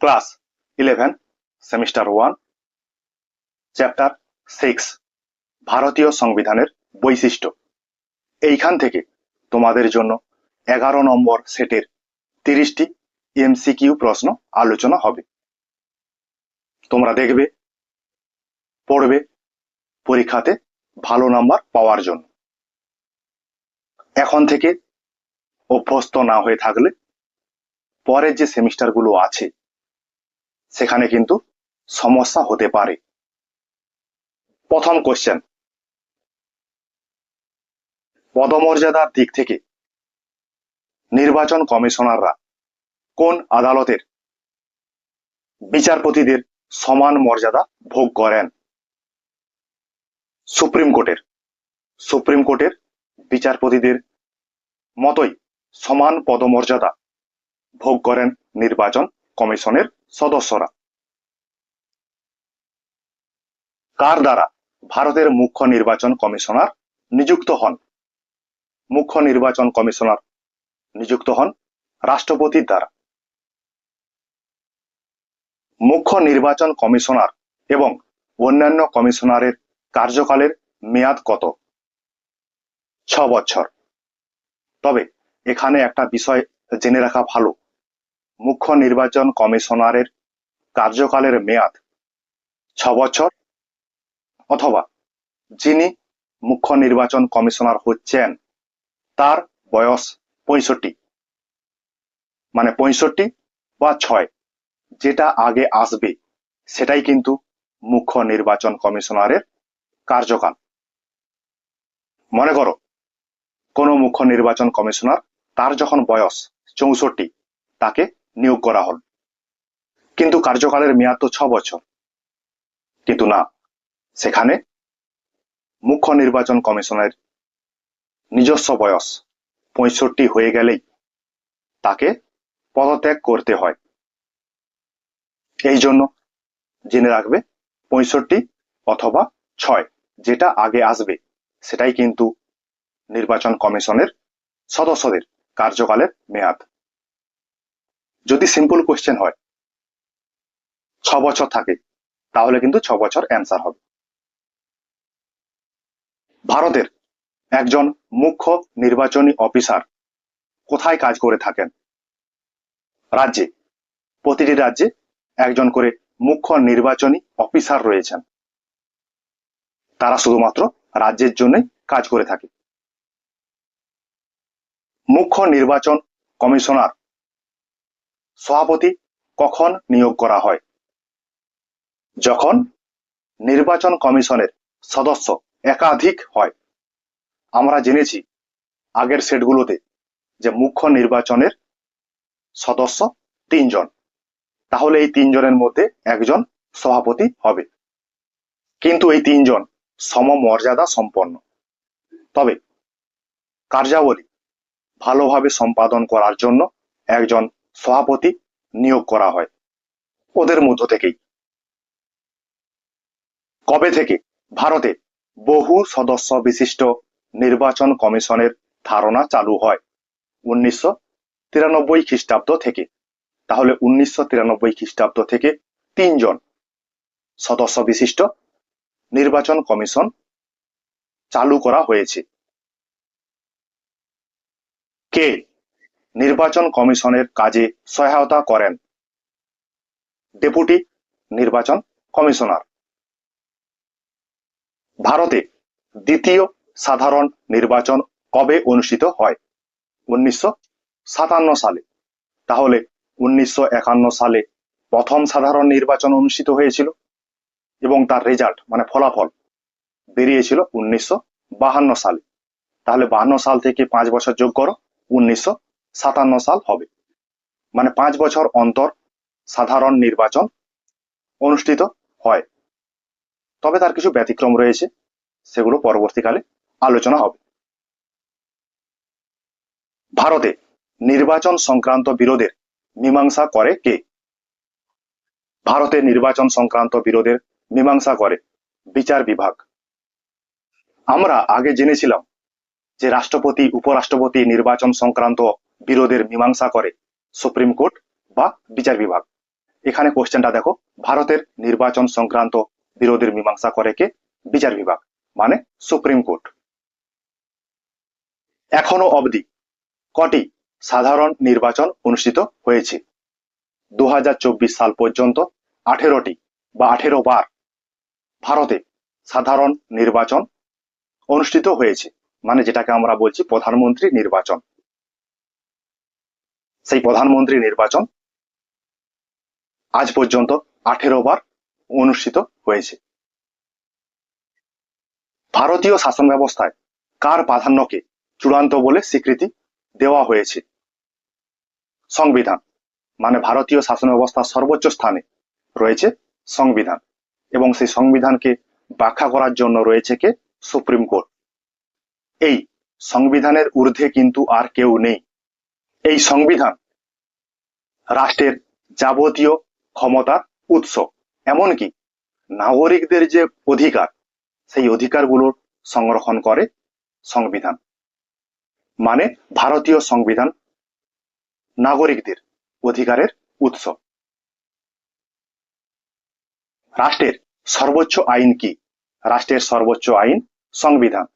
Class eleven semester one chapter six ভারতীয় সংবিধানের বৈশিষ্ট্য। এইখান থেকে তোমাদের জন্য এগারো নম্বর সেটের তিরিশটি এমসিকিউ প্রশ্ন আলোচনা হবে। তোমরা দেখবে, পড়বে পরীক্ষাতে ভালো নাম্বার পাওয়ার জন্য। এখন থেকে অভ্যস্ত না হয়ে থাকলে পরের যে সেমিস্টারগুলো আছে সেখানে কিন্তু সমস্যা হতে পারে। প্রথম কোশ্চেন পদমর্যাদার দিক থেকে নির্বাচন কমিশনাররা কোন আদালতের বিচারপতিদের সমান মর্যাদা ভোগ করেন? সুপ্রিম কোর্টের। সুপ্রিম কোর্টের বিচারপতিদের মতোই সমান পদমর্যাদা ভোগ করেন নির্বাচন কমিশনের সদস্যরা। কার দ্বারা ভারতের মুখ্য নির্বাচন কমিশনার নিযুক্ত হন? মুখ্য নির্বাচন কমিশনার নিযুক্ত হন রাষ্ট্রপতির দ্বারা। মুখ্য নির্বাচন কমিশনার এবং অন্যান্য কমিশনারের কার্যকালের মেয়াদ কত? ছ বছর। তবে এখানে একটা বিষয় জেনে রাখা ভালো। মুখ্য নির্বাচন কমিশনারের কার্যকালের মেয়াদ ছ বছর অথবা যিনি মুখ্য নির্বাচন কমিশনার হচ্ছেন, তার বয়স পঁয়ষট্টি। মানে পঁয়ষট্টি বা ছয়, যেটা আগে আসবে, সেটাই কিন্তু মুখ্য নির্বাচন কমিশনারের কার্যকাল। মনে করো, কোনো মুখ্য নির্বাচন কমিশনার তার যখন বয়স চৌষট্টি, তাকে নিয়োগ করা হল। কিন্তু কার্যকালের মেয়াদ তো ছ বছর। কিন্তু না, সেখানে মুখ্য নির্বাচন কমিশনের নিজস্ব বয়স পঁয়ষট্টি হয়ে গেলেই তাকে পদত্যাগ করতে হয়। এই জন্য জেনে রাখবে, পঁয়ষট্টি অথবা ছয় যেটা আগে আসবে, সেটাই কিন্তু নির্বাচন কমিশনের সদস্যদের কার্যকালের মেয়াদ। যদি সিম্পল কোশ্চেন হয়, ছ বছর থাকে, তাহলে কিন্তু ছ বছর অ্যান্সার হবে। ভারতের একজন মুখ্য নির্বাচনী অফিসার কোথায় কাজ করে থাকেন? রাজ্যে, প্রতিটি রাজ্যে একজন করে মুখ্য নির্বাচনী অফিসার রয়েছেন। তারা শুধুমাত্র রাজ্যের জন্যই কাজ করে থাকে। মুখ্য নির্বাচন কমিশনার সভাপতি কখন নিয়োগ করা হয়? যখন নির্বাচন কমিশনের সদস্য একাধিক হয়, আমরা জেনেছি আগের সেটগুলোতে যে মুখ্য নির্বাচনের সদস্য তিনজন। তাহলে এই তিনজনের মধ্যে একজন সভাপতি হবে। কিন্তু এই তিনজন সমমর্যাদা সম্পন্ন। তবে কার্যাবলী ভালোভাবে সম্পাদন করার জন্য একজন সভাপতি নিয়োগ করা হয়। ওদের মধ্য থেকেই। কবে থেকে? ভারতে বহু সদস্য বিশিষ্ট নির্বাচন কমিশনের ধারণা চালু হয় উনিশশো তিরানব্বই খ্রিস্টাব্দ থেকে। তাহলে উনিশশো তিরানব্বই খ্রিস্টাব্দ থেকে তিনজন সদস্য বিশিষ্ট নির্বাচন কমিশন চালু করা হয়েছে। কে? নির্বাচন কমিশনের কাজে সহায়তা করেন। ডেপুটি নির্বাচন কমিশনার। ভারতে দ্বিতীয় সাধারণ নির্বাচন কবে অনুষ্ঠিত হয়? উনিশশো সাতান্ন সালে। তাহলে উনিশশো একান্ন সালে প্রথম সাধারণ নির্বাচন অনুষ্ঠিত হয়েছিল এবং তার রেজাল্ট মানে ফলাফল বেরিয়েছিল উনিশশো সালে। তাহলে বাহান্ন সাল থেকে পাঁচ বছর যোগ করো, উনিশশো সাতান্ন সাল হবে। মানে পাঁচ বছর অন্তর সাধারণ নির্বাচন অনুষ্ঠিত হয়। তবে তার কিছু ব্যতিক্রম রয়েছে, সেগুলো পরবর্তীকালে আলোচনা হবে। ভারতে নির্বাচন সংক্রান্ত বিরোধের মীমাংসা করে কে? ভারতে নির্বাচন সংক্রান্ত বিরোধের মীমাংসা করে বিচার বিভাগ। আমরা আগে জেনেছিলাম যে রাষ্ট্রপতি, উপরাষ্ট্রপতি নির্বাচন সংক্রান্ত বিরোধের মীমাংসা করে সুপ্রিম কোর্ট বা বিচার বিভাগ। এখানে কোশ্চেনটা দেখো, ভারতের নির্বাচন সংক্রান্ত বিরোধের মীমাংসা করে কে? বিচার বিভাগ মানে সুপ্রিম কোর্ট। এখনও অবধি কটি সাধারণ নির্বাচন অনুষ্ঠিত হয়েছে? দু হাজার চব্বিশ সাল পর্যন্ত আঠেরোটি বা আঠেরো বার ভারতে সাধারণ নির্বাচন অনুষ্ঠিত হয়েছে মানে যেটাকে আমরা বলছি প্রধানমন্ত্রী নির্বাচন। সেই প্রধানমন্ত্রী নির্বাচন আজ পর্যন্ত আঠেরো বার অনুষ্ঠিত হয়েছে। ভারতীয় শাসন ব্যবস্থায় কার প্রাধান্যকে চূড়ান্ত বলে স্বীকৃতি দেওয়া হয়েছে? সংবিধান মানে ভারতীয় শাসন ব্যবস্থার সর্বোচ্চ স্থানে রয়েছে সংবিধান এবং সেই সংবিধানকে ব্যাখ্যা করার জন্য রয়েছে কে? Supreme court. এই সংবিধানের ঊর্ধ্বে কিন্তু আর কেউ নেই। এই সংবিধান রাষ্ট্রের যাবতীয় ক্ষমতার উৎস, এমনকি নাগরিকদের যে অধিকার, সেই অধিকারগুলোর সংরক্ষণ করে সংবিধান। মানে ভারতীয় সংবিধান নাগরিকদের অধিকারের উৎস। রাষ্ট্রের সর্বোচ্চ আইন কি? রাষ্ট্রের সর্বোচ্চ আইন সংবিধান।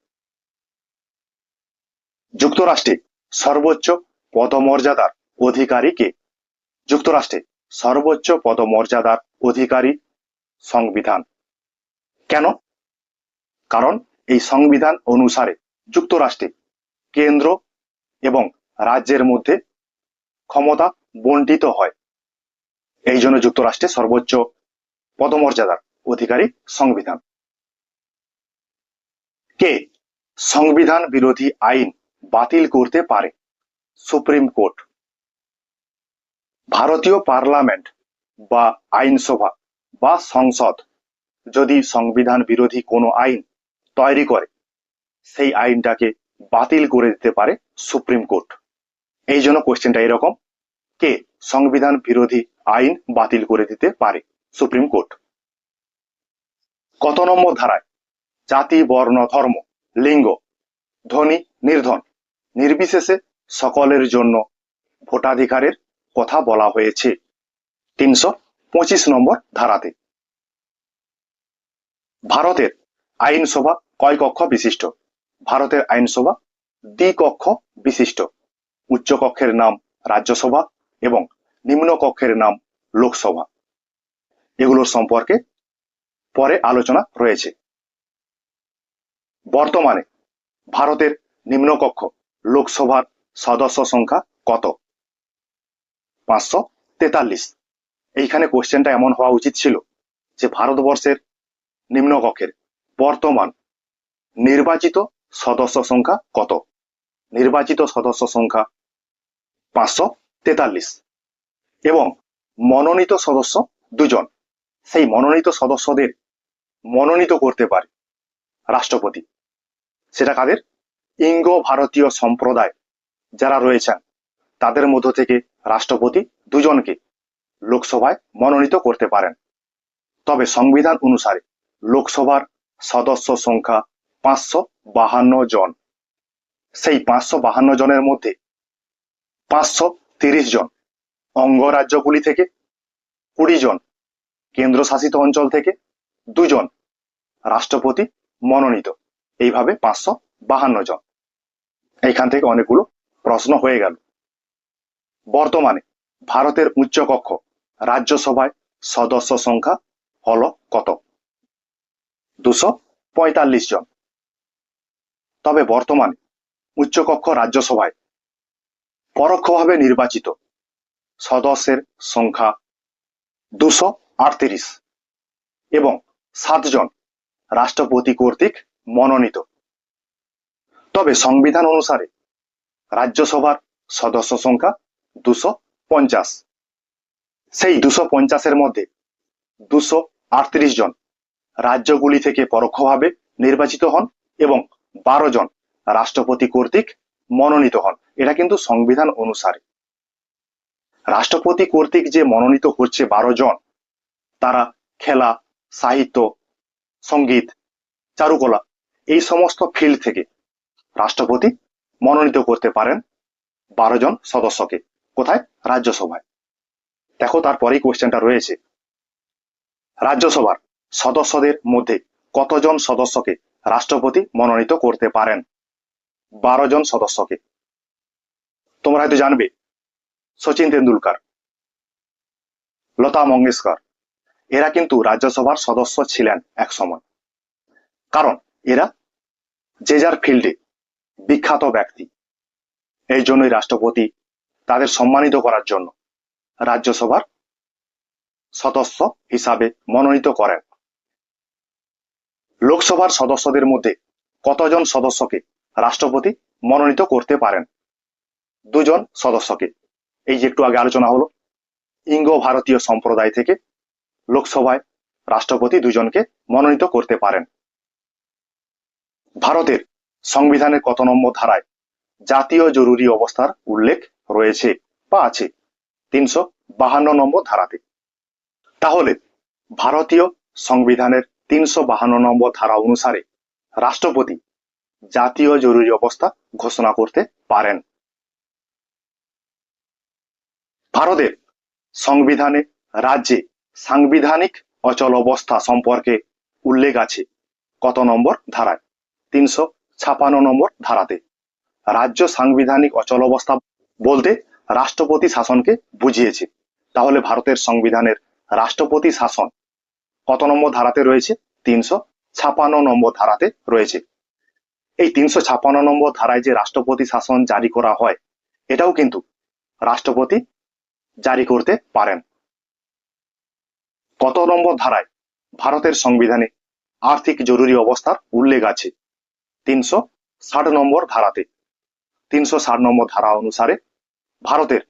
যুক্তরাষ্ট্রে সর্বোচ্চ পদমর্যাদার অধিকারী কে? যুক্তরাষ্ট্রে সর্বোচ্চ পদমর্যাদার অধিকারী সংবিধান। কেন? কারণ এই সংবিধান অনুসারে যুক্তরাষ্ট্রে কেন্দ্র এবং রাজ্যের মধ্যে ক্ষমতা বন্টিত হয়। এই জন্য যুক্তরাষ্ট্রে সর্বোচ্চ পদমর্যাদার অধিকারী সংবিধান। কে? সংবিধান বিরোধী আইন বাতিল করতে পারে। সুপ্রিম কোর্ট, ভারতীয় পার্লামেন্ট বা আইনসভা বা সংসদ যদি সংবিধান বিরোধী কোনো আইন তৈরি করে, সেই আইনটাকে বাতিল করে দিতে পারে সুপ্রিম কোর্ট। এই জন্য কোশ্চেনটা এরকম, কে সংবিধান বিরোধী আইন বাতিল করে দিতে পারে সুপ্রিম কোর্ট? কত নম্বর ধারায়, জাতি, বর্ণ, ধর্ম, লিঙ্গ ধনী নির্ধন, নির্বিশেষে সকলের জন্য ভোটাধিকারের কথা বলা হয়েছে। তিনশো পঁচিশ নম্বর ধারাতে। ভারতের আইনসভা কয় কক্ষ বিশিষ্ট? ভারতের আইনসভা দ্বিকক্ষ বিশিষ্ট। উচ্চ কক্ষের নাম রাজ্যসভা এবং নিম্ন কক্ষের নাম লোকসভা। এগুলোর সম্পর্কে পরে আলোচনা রয়েছে। বর্তমানে ভারতের নিম্নকক্ষ লোকসভার সদস্য সংখ্যা কত? পাঁচশো তেতাল্লিশ। এইখানে কোশ্চেনটা এমন হওয়া উচিত ছিল যে ভারতবর্ষের নিম্নকক্ষের বর্তমান নির্বাচিত সদস্য সংখ্যা কত? নির্বাচিত সদস্য সংখ্যা পাঁচশো তেতাল্লিশ। এবং মনোনীত সদস্য দুজন। সেই মনোনীত সদস্যদের মনোনীত করতে পারে রাষ্ট্রপতি। সেটা কাদের? ইঙ্গ ভারতীয় সম্প্রদায়। যারা রয়েছেন, তাদের মধ্য থেকে রাষ্ট্রপতি দুজনকে লোকসভায় মনোনীত করতে পারেন। তবে সংবিধান অনুসারে লোকসভার সদস্য সংখ্যা পাঁচশো বাহান্ন জন। সেই পাঁচশো বাহান্ন জনের মধ্যে পাঁচশো তিরিশ জন অঙ্গরাজ্যগুলি থেকে, কুড়ি জন কেন্দ্রশাসিত অঞ্চল থেকে দুজন রাষ্ট্রপতি মনোনীত। এইভাবে পাঁচশো বাহান্ন জন। এইখান থেকে অনেকগুলো প্রশ্ন হয়ে গেল। বর্তমানে ভারতের উচ্চকক্ষ রাজ্যসভায় সদস্য সংখ্যা হল কত? দুশো পঁয়তাল্লিশ জন। তবে বর্তমানে উচ্চকক্ষ রাজ্যসভায় পরোক্ষভাবে নির্বাচিত সদস্যের সংখ্যা দুশো আটত্রিশ এবং সাতজন রাষ্ট্রপতি কর্তৃক মনোনীত। তবে সংবিধান অনুসারে রাজ্যসভার সদস্য সংখ্যা দুশো পঞ্চাশ। সেই দুশো পঞ্চাশের মধ্যে দুশো আটত্রিশ জন রাজ্যগুলি থেকে পরোক্ষভাবে নির্বাচিত হন এবং বারো জন রাষ্ট্রপতি কর্তৃক মনোনীত হন। এটা কিন্তু সংবিধান অনুসারে। রাষ্ট্রপতি কর্তৃক যে মনোনীত হচ্ছে বারো জন, তারা খেলা, সাহিত্য, সংগীত, চারুকলা এই সমস্ত ফিল্ড থেকে রাষ্ট্রপতি মনোনীত করতে পারেন বারো জন সদস্যকে। কোথায়? রাজ্যসভায়। দেখো তারপরেই কোয়েশ্চেনটা রয়েছে। রাজ্যসভার সদস্যদের মধ্যে কতজন সদস্যকে রাষ্ট্রপতি মনোনীত করতে পারেন? বারো জন সদস্যকে। তোমরা হয়তো জানবে, সচিন তেন্ডুলকার, লতা মঙ্গেশকর, এরা কিন্তু রাজ্যসভার সদস্য ছিলেন এক সময় কারণ এরা যে যার ফিল্ডে বিখ্যাত ব্যক্তি। এই জন্যই রাষ্ট্রপতি তাদের সম্মানিত করার জন্য রাজ্যসভার সদস্য হিসাবে মনোনীত করেন। লোকসভার সদস্যদের মধ্যে কতজন সদস্যকে রাষ্ট্রপতি মনোনীত করতে পারেন? দুজন সদস্যকে। এই যে একটু আগে আলোচনা হলো ইঙ্গ ভারতীয় সম্প্রদায় থেকে লোকসভায় রাষ্ট্রপতি দুজনকে মনোনীত করতে পারেন। ভারতের সংবিধানের কত নম্বর ধারায় জাতীয় জরুরি অবস্থার উল্লেখ রয়েছে বা আছে? তিনশো বাহান্ন নম্বর ধারাতে। তাহলে ভারতীয় সংবিধানের তিনশো বাহান্ন নম্বর ধারা অনুসারে রাষ্ট্রপতি জাতীয় জরুরি অবস্থা ঘোষণা করতে পারেন। ভারতের সংবিধানে রাজ্যে সাংবিধানিক অচল অবস্থা সম্পর্কে উল্লেখ আছে কত নম্বর ধারায়? তিনশো ছাপান্ন নম্বর ধারাতে। রাজ্য সাংবিধানিক অচল অবস্থা বলতে রাষ্ট্রপতি শাসনকে বুঝিয়েছে। তাহলে ভারতের সংবিধানের রাষ্ট্রপতি শাসন কত নম্বর ধারাতে রয়েছে? তিনশো ছাপান্ন নম্বর ধারাতে রয়েছে। এই তিনশো ছাপান্ন নম্বর ধারায় যে রাষ্ট্রপতি শাসন জারি করা হয়, এটাও কিন্তু রাষ্ট্রপতি জারি করতে পারেন। কত নম্বর ধারায় ভারতের সংবিধানে আর্থিক জরুরি অবস্থার উল্লেখ আছে? তিনশো ষাট নম্বর ধারাতে। তিনশো ষাট নম্বর ধারা অনুসারে ভারতের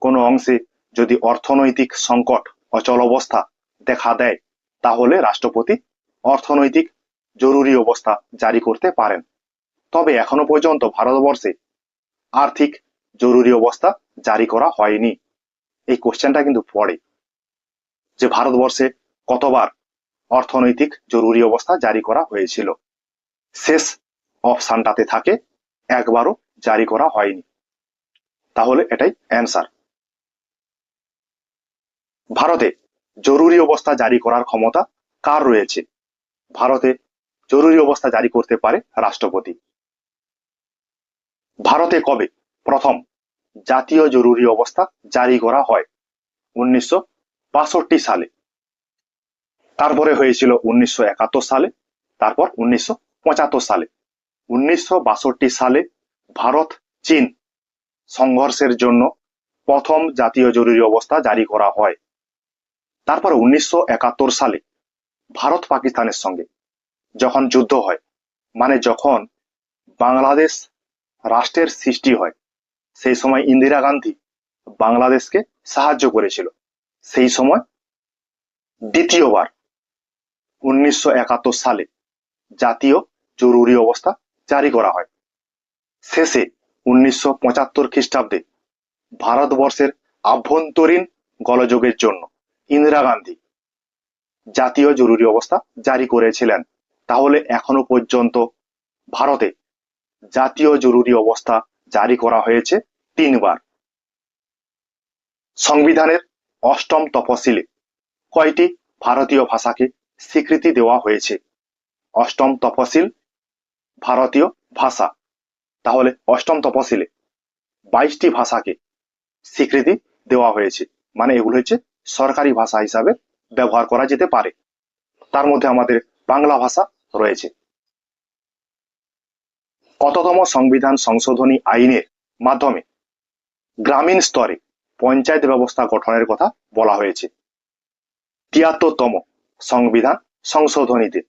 কোনো অংশে যদি অর্থনৈতিক সংকট, অচল অবস্থা দেখা দেয়, তাহলে রাষ্ট্রপতি অর্থনৈতিক জরুরি অবস্থা জারি করতে পারেন। তবে এখনও পর্যন্ত ভারতবর্ষে আর্থিক জরুরি অবস্থা জারি করা হয়নি। এই কোশ্চেনটা কিন্তু পড়ে। যে ভারতবর্ষে কতবার অর্থনৈতিক জরুরি অবস্থা জারি করা হয়েছিল। শেষ অপশানটাতে থাকে, একবারও জারি করা হয়নি। তাহলে এটাই অ্যান্সার। ভারতে জরুরি অবস্থা জারি করার ক্ষমতা কার রয়েছে? ভারতে জরুরি অবস্থা জারি করতে পারে রাষ্ট্রপতি। ভারতে কবে প্রথম জাতীয় জরুরি অবস্থা জারি করা হয়? উনিশশো বাষট্টি সালে। তারপরে হয়েছিল উনিশশো একাত্তর সালে, তারপর উনিশশো পঁচাত্তর সালে। উনিশশো বাষট্টি সালে ভারত, চীন সংঘর্ষের জন্য প্রথম জাতীয় জরুরি অবস্থা জারি করা হয়। তারপর উনিশশো একাত্তর সালে ভারত পাকিস্তানের সঙ্গে যখন যুদ্ধ হয় মানে যখন বাংলাদেশ রাষ্ট্রের সৃষ্টি হয়, সেই সময় ইন্দিরা গান্ধী বাংলাদেশকে সাহায্য করেছিল। সেই সময় দ্বিতীয়বার উনিশশো একাত্তর সালে জাতীয় জরুরি অবস্থা জারি করা হয়। শেষে উনিশশো পঁচাত্তর খ্রিস্টাব্দে ভারতবর্ষের আভ্যন্তরীণ গলযোগের জন্য ইন্দিরা গান্ধী জাতীয় জরুরি অবস্থা জারি করেছিলেন। তাহলে এখনও পর্যন্ত ভারতে জাতীয় জরুরি অবস্থা জারি করা হয়েছে তিনবার। সংবিধানের অষ্টম তফসিলে কয়টি ভারতীয় ভাষাকে স্বীকৃতি দেওয়া হয়েছে? অষ্টম তফসিল ভারতীয় ভাষা। তাহলে অষ্টম তফসিলে বাইশটি ভাষাকে স্বীকৃতি দেওয়া হয়েছে। মানে এগুলো হচ্ছে সরকারি ভাষা হিসাবে ব্যবহার করা যেতে পারে। তার মধ্যে আমাদের বাংলা ভাষা রয়েছে। কততম সংবিধান সংশোধনী আইনের মাধ্যমে গ্রামীণ স্তরে পঞ্চায়েত ব্যবস্থা গঠনের কথা বলা হয়েছে। তিয়াত্তরতম সংবিধান সংশোধনীতে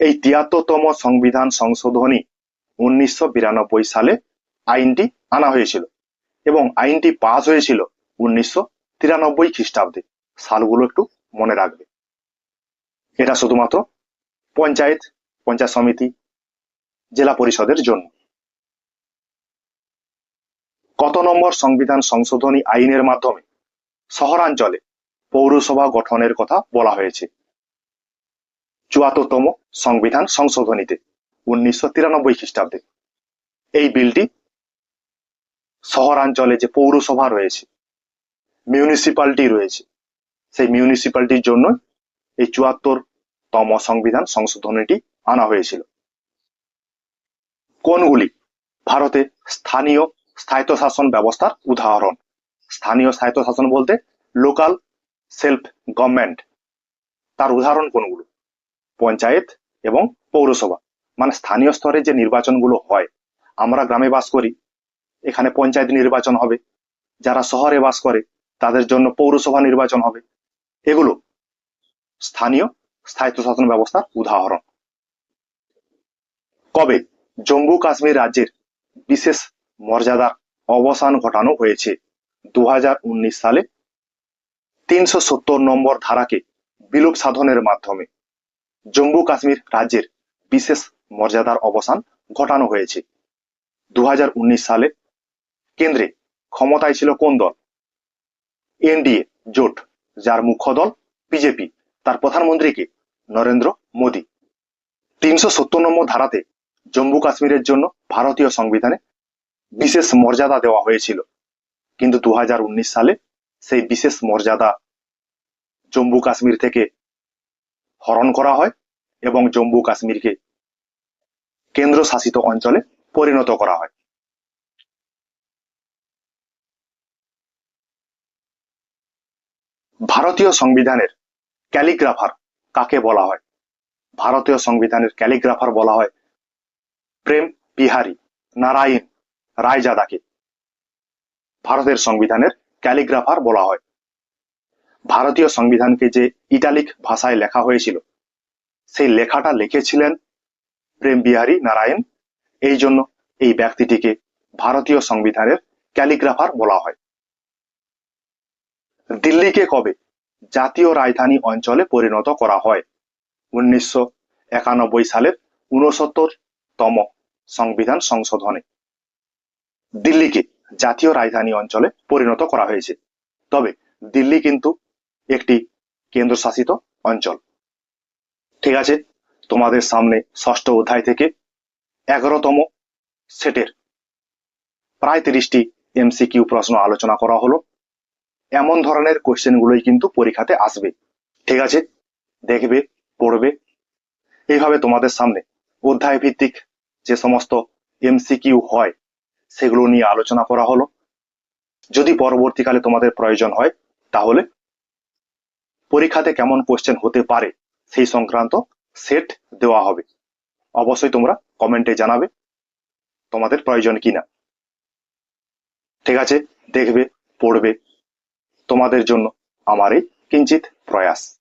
এই তিয়াত্তরতম সংবিধান সংশোধনী উনিশশো বিরানব্বই সালে আইনটি আনা হয়েছিল এবং আইনটি পাস হয়েছিল উনিশশো তিরানব্বই খ্রিস্টাব্দে। সালগুলো একটু মনে রাখবে। এটা শুধুমাত্র পঞ্চায়েত পঞ্চায়েত সমিতি, জেলা পরিষদের জন্য। কত নম্বর সংবিধান সংশোধনী আইনের মাধ্যমে শহরাঞ্চলে পৌরসভা গঠনের কথা বলা হয়েছে। চুয়াত্তরতম সংবিধান সংশোধনীতে উনিশশো তিরানব্বই খ্রিস্টাব্দে। এই বিলটি শহরাঞ্চলে যে পৌরসভা রয়েছে মিউনিসিপালিটি রয়েছে, সেই মিউনিসিপালিটির জন্য এই চুয়াত্তর তম সংবিধান সংশোধনীটি আনা হয়েছিল। কোনগুলি? ভারতে স্থানীয় স্থায়িত্বশাসন ব্যবস্থার উদাহরণ। স্থানীয় স্বায়ত্তশাসন বলতে লোকাল সেলফ গভর্নমেন্ট তার উদাহরণ কোনগুলো? পঞ্চায়েত এবং পৌরসভা মানে স্থানীয় স্তরে যে নির্বাচনগুলো হয়, আমরা গ্রামে বাস করি, এখানে পঞ্চায়েত নির্বাচন হবে, যারা শহরে বাস করে, তাদের জন্য পৌরসভা নির্বাচন হবে, এগুলো স্থানীয় স্থায়িত্বশাসন ব্যবস্থার উদাহরণ। কবে জম্মু কাশ্মীর রাজ্যের বিশেষ মর্যাদার অবসান ঘটানো হয়েছে? দু হাজার উনিশ সালে তিনশো সত্তর নম্বর ধারাকে বিলোপ সাধনের মাধ্যমে। জম্মু কাশ্মীর রাজ্যের বিশেষ মর্যাদার অবসান ঘটানো হয়েছে। দু হাজার উনিশ সালে কেন্দ্রে ক্ষমতায় ছিল কোন দল? এনডিএ, জোট, যার মুখ্য দল বিজেপি, তার প্রধানমন্ত্রীকে নরেন্দ্র মোদী। তিনশো সত্তর নম্বর ধারাতে জম্মু কাশ্মীরের জন্য ভারতীয় সংবিধানে বিশেষ মর্যাদা দেওয়া হয়েছিল। কিন্তু দু হাজার উনিশ সালে সেই বিশেষ মর্যাদা জম্মু কাশ্মীর থেকে হরণ করা হয় এবং জম্মু কাশ্মীরকে কেন্দ্র শাসিত অঞ্চলে পরিণত করা হয়। ভারতীয় সংবিধানের ক্যালিগ্রাফার কাকে বলা হয়? ভারতীয় সংবিধানের ক্যালিগ্রাফার বলা হয় প্রেম বিহারী নারায়ণ রায়জাদাকে। ভারতের সংবিধানের ক্যালিগ্রাফার বলা হয় ভারতীয় সংবিধানকে যে ইটালিক ভাষায় লেখা হয়েছিল, সেই লেখাটা লিখেছিলেন প্রেম বিহারী নারায়ণ। এই জন্য এই ব্যক্তিটিকে ভারতীয় সংবিধানের ক্যালিগ্রাফার বলা হয়। দিল্লিকে কবে জাতীয় রাজধানী অঞ্চলে পরিণত করা হয়? উনিশশো একানব্বই সালের উনসত্তর তম সংবিধান সংশোধনে। দিল্লিকে জাতীয় রাজধানী অঞ্চলে পরিণত করা হয়েছে। তবে দিল্লি কিন্তু একটি কেন্দ্রশাসিত অঞ্চল। ঠিক আছে? তোমাদের সামনে ষষ্ঠ অধ্যায় থেকে এগারোতম সেটের প্রায় তিরিশটি এমসিকিউ প্রশ্ন আলোচনা করা হলো। এমন ধরনের কোশ্চেনগুলোই কিন্তু পরীক্ষাতে আসবে। ঠিক আছে? দেখবে, পড়বে। এইভাবে তোমাদের সামনে অধ্যায় ভিত্তিক যে সমস্ত এমসিকিউ হয়, সেগুলো নিয়ে আলোচনা করা হলো। যদি পরবর্তীকালে তোমাদের প্রয়োজন হয়, তাহলে পরীক্ষাতে কেমন কোশ্চেন হতে পারে, সেই সংক্রান্ত সেট দেওয়া হবে। অবশ্যই তোমরা কমেন্টে জানাবে তোমাদের প্রয়োজন কিনা। ঠিক আছে, দেখবে, পড়বে তোমাদের জন্য আমার এই কিঞ্চিত প্রয়াস।